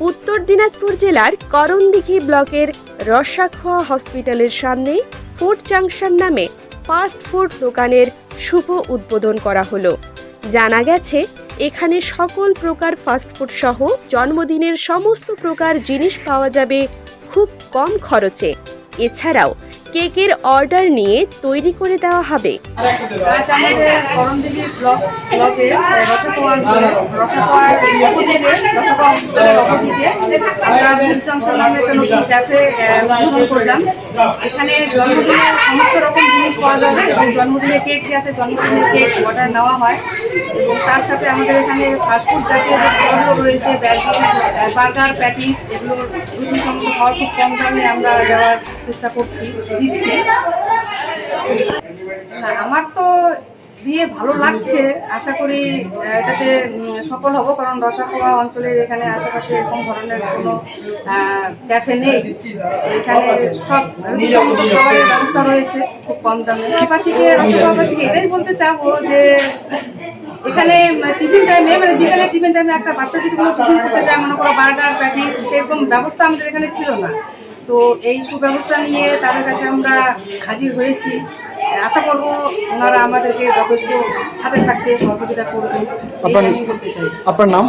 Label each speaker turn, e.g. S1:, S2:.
S1: উত্তর দিনাজপুর জেলার করণদিঘি ব্লকের রসাখোয়া হসপিটালের সামনে ফুড জাংশন নামে ফাস্ট ফুড দোকানের শুভ উদ্বোধন করা হলো। জানা গেছে, এখানে সকল প্রকার ফাস্টফুড সহ জন্মদিনের সমস্ত প্রকার জিনিস পাওয়া যাবে খুব কম খরচে। এছাড়াও কেকের অর্ডার নিয়ে তৈরি করে দেওয়া হবে।
S2: এখানে জন্মদিনের সমস্ত রকম জিনিস পাওয়া এবং জন্মদিনের কেক যে আছে জন্মদিনের কেক অর্ডার নেওয়া হয় এবং তার সাথে আমাদের এখানে ফাস্টফুড জাতীয় যে খাবারগুলো রয়েছে, ব্যাগি বার্গার প্যাটিস এগুলোর রুচি সমস্ত হওয়ার খুব কম দামে আমরা দেওয়ার চেষ্টা করছি, দিচ্ছি। না আমার তো দিয়ে ভালো লাগছে। আশা করি এটাতে সফল হব, কারণ রসাখোয়া অঞ্চলের এখানে আশেপাশে এরকম ধরনের কোনো ক্যাফে নেই। এখানে সব ব্যবস্থা রয়েছে, খুব কম দামে। রসবাসীকে রসগোয়াবাসীকে এটাই বলতে চাবো যে, এখানে টিফিন টাইমে মানে বিকালে টিফিন টাইমে একটা বাচ্চা যদি কোনো টিফিন করতে যায় মনে করো বার্গার, প্যাটিস, সেরকম ব্যবস্থা আমাদের এখানে ছিল না। তো এই সুব্যবস্থা নিয়ে তাদের কাছে আমরা হাজির হয়েছি। আশা করব ওনারা আমাদেরকে যথেষ্ট সাথে থাকতে সহযোগিতা করবে আমি বলতে চাই।
S3: আপনার নাম?